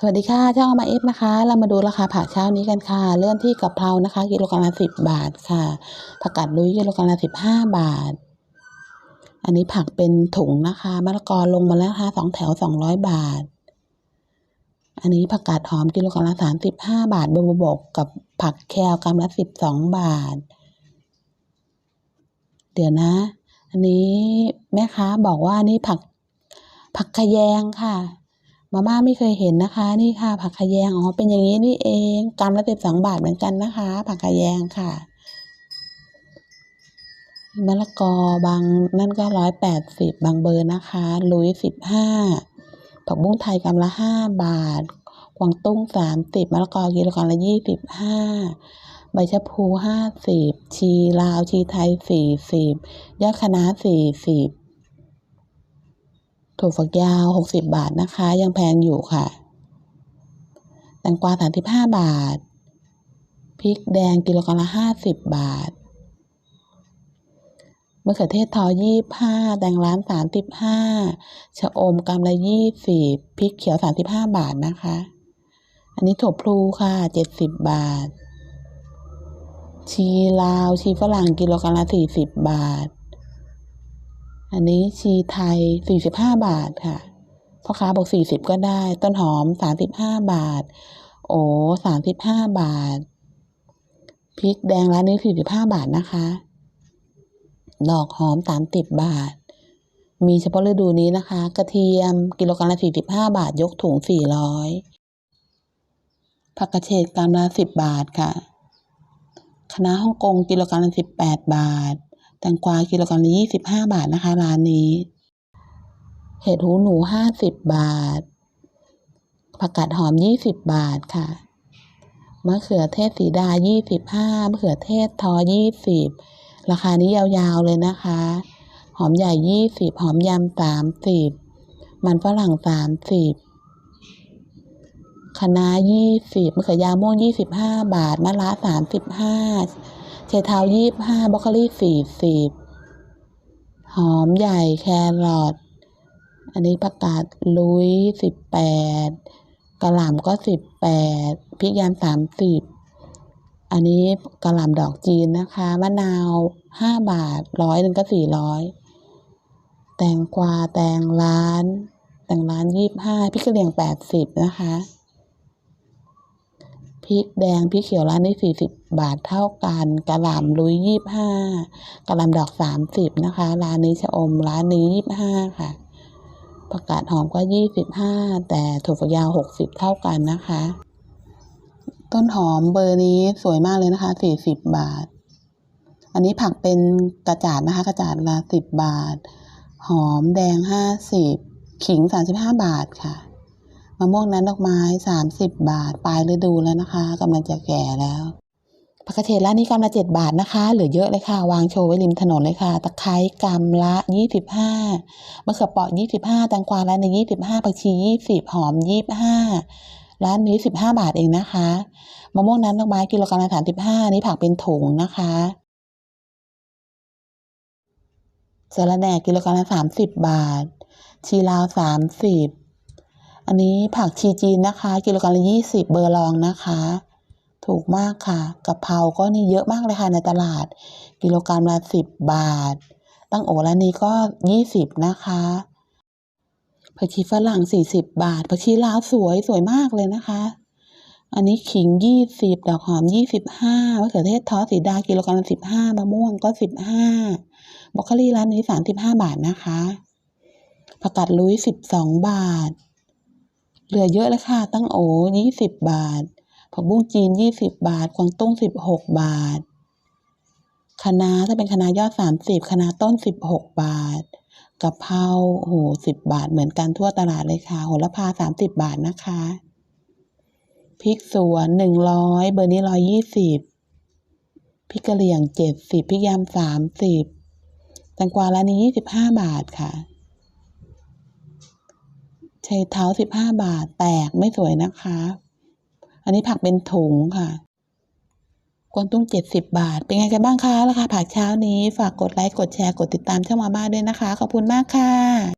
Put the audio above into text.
สวัสดีค่ะช่องมาเอฟนะคะ เรามาดูราคาผักเช้านี้กันค่ะ เริ่มที่กะเพรานะคะ กิโลกรัมละสิบบาทค่ะ ผักกาดลุยกิโลกรัมละสิบห้าบาท อันนี้ผักเป็นถุงนะคะมะละกอลงมาแล้วค่ะสองแถวสองร้อยบาท อันนี้ผักกาดหอมกิโลกรัมละสามสิบห้าบาทบวบกกับผักแคลกรัมละสิบสองบาท เดี๋ยวนะ อันนี้แม่ค้าบอกว่านี่ผักผักขยงค่ะ มาม่าไม่เคยเห็นนะคะ นี่ค่ะ ผักขยงอ๋อเป็นอย่างนี้นี่เองกรัมละสิบสองบาทเหมือนกันนะคะ ผักขยงค่ะมะละกอบางนั่นก็ร้อยแปดสิบบางเบอร์นะคะลุยสิบห้าผักบุ้งไทยกรัมละห้าบาท กวางตุ้งสามสิบมะละกอกิโลกรัมละยี่สิบห้าใบชะพูห้าสิบชีลาวชีไทยสี่สิบยอดคะน้าสี่สิบ ถั่วฝักยาวหกสิบบาทนะคะ ยังแพงอยู่ค่ะ แตงกวาสามสิบห้าบาท พริกแดงกิโลกรัมละห้าสิบบาทมะเขือเทศทอยี่ห้าแตงร้านสามสิบห้าชะอมกรัมละยี่สิบพริกเขียวสามสิบห้าบาทนะคะ อันนี้ถั่วพลูค่ะเจ็ดสิบบาท ชีลาว ชีฝรั่งกิโลกรัมละสี่สิบบาท อันนี้ชีไทยสี่สิบห้าบาทค่ะ พ่อค้าบอกสี่สิบก็ได้ ต้นหอมสามสิบห้าบาท โอ้สามสิบห้าบาท พริกแดงร้านนี้สี่สิบห้าบาทนะคะ ดอกหอมสามสิบบาท มีเฉพาะฤดูนี้นะคะ กระเทียมกิโลกรัมละสี่สิบห้าบาท ยกถุงสี่ร้อยผักกระเฉดกรัมละสิบบาทค่ะ คณะน้าฮ่องกงกิโลกรัมละสิบแปดบาท แตงกวากิโลกรัมละยี่สิบห้าบาทนะคะ ร้านนี้ เห็ดหูหนูห้าสิบบาท ผักกาดหอมยี่สิบบาทค่ะ มะเขือเทศสีดายี่สิบห้ามะเขือเทศทอยี่สิบราคานี้ยาวๆเลยนะคะ หอมใหญ่ยี่สิบหอมยำสามสิบมันฝรั่งสามสิบคะน้ายี่สิบมะเขือยาวม่วงยี่สิบห้าบาท มะระสามสิบห้า เชเท้ายี่ห้าบรอกโคลี่สี่สิบหอมใหญ่แครอทอันนี้ผักกาดลุยสิบแปดกระหล่ำก็สิบแปดพริกยามสามสิบอันนี้กระหล่ำดอกจีนนะคะมะนาวห้าบาทร้อยหนึ่งก็สี่ร้อยแตงกวาแตงร้าน แตงร้านยี่ห้าพริกกระเหรี่ยงแปดสิบนะคะ พริกแดงพริกเขียวร้านนี้สี่สิบบาทเท่ากันกระหล่ำลุยยี่ห้ากระหล่ำดอกสามสิบนะคะ ร้านนี้ชะอมร้านนี้ยี่ห้าค่ะผักกาดหอมก็ยี่สิบห้าแต่ถั่วฝักยาวหกสิบเท่ากันนะคะ ต้นหอมเบอร์นี้สวยมากเลยนะคะสี่สิบบาท อันนี้ผักเป็นกระจาดนะคะ กระจาดละสิบบาท หอมแดงห้าสิบขิงสามสิบห้าบาทค่ะ มะม่วงนั้นดอกไม้สามสิบบาท ปลายฤดูแล้วนะคะกำลังจะแก่แล้วผักกระเฉดร้านนี้กำละเจ็ดบาทนะคะเหลือเยอะเลยค่ะ วางโชว์ไว้ริมถนนเลยค่ะ ตะไคร้กำละยี่สิบห้ามะเขือเปราะยี่สิบห้าแตงกวาร้านในยี่สิบห้าผักชียี่สิบหอมยี่สิบห้าร้านนี้สิบห้าบาทเองนะคะมะม่วงนั้นดอกไม้กิโลกรัมละสามสิบห้านี่ผักเป็นถุงนะคะสะระแหน่กิโลกรัมละสามสิบบาท ชีลาวสามสิบ อันนี้ผักชีจีนนะคะ กิโลกรัมละยี่สิบเบอร์ลองนะคะ ถูกมากค่ะกะเพราก็นี่เยอะมากเลยค่ะในตลาด กิโลกรัมละสิบบาท ตั้งโอร้านนี้ก็ยี่สิบนะคะผักชีฝรั่งสี่สิบบาทผักชีลาวสวยสวยมากเลยนะคะ อันนี้ขิงยี่สิบดอกหอมยี่สิบห้ามะเขือเทศทอสสีดากิโลกรัมละสิบห้ามะม่วงก็สิบห้าบรอกโคลีร้านนี้สามสิบห้าบาทนะคะผักกาดลุยสิบสองบาท เหลือเยอะเลยค่ะ ตั้งโอยี่สิบบาท ผักบุ้งจีนยี่สิบบาท กวางตุ้งสิบหกบาทคะน้าถ้าเป็นคะน้ายอดสามสิบคะน้าต้นสิบหกบาทกะเพราโหสิบบาทเหมือนกันทั่วตลาดเลยค่ะโหระพาสามสิบบาทนะคะพริกสวนหนึ่งร้อยเบอร์นี้ร้อยยี่สิบพริกกะเหรี่ยงเจ็ดสิบพริกยำสามสิบแตงกวาร้านนี้ยี่สิบห้าบาทค่ะ ใช้เท้าสิบห้าบาทแตกไม่สวยนะคะ อันนี้ผักเป็นถุงค่ะกวางตุ้งเจ็ดสิบบาท เป็นไงกันบ้างคะราคาผักเช้านี้ ฝากกดไลค์กดแชร์กดติดตามช่องมาบ้าด้วยนะคะ ขอบคุณมากค่ะ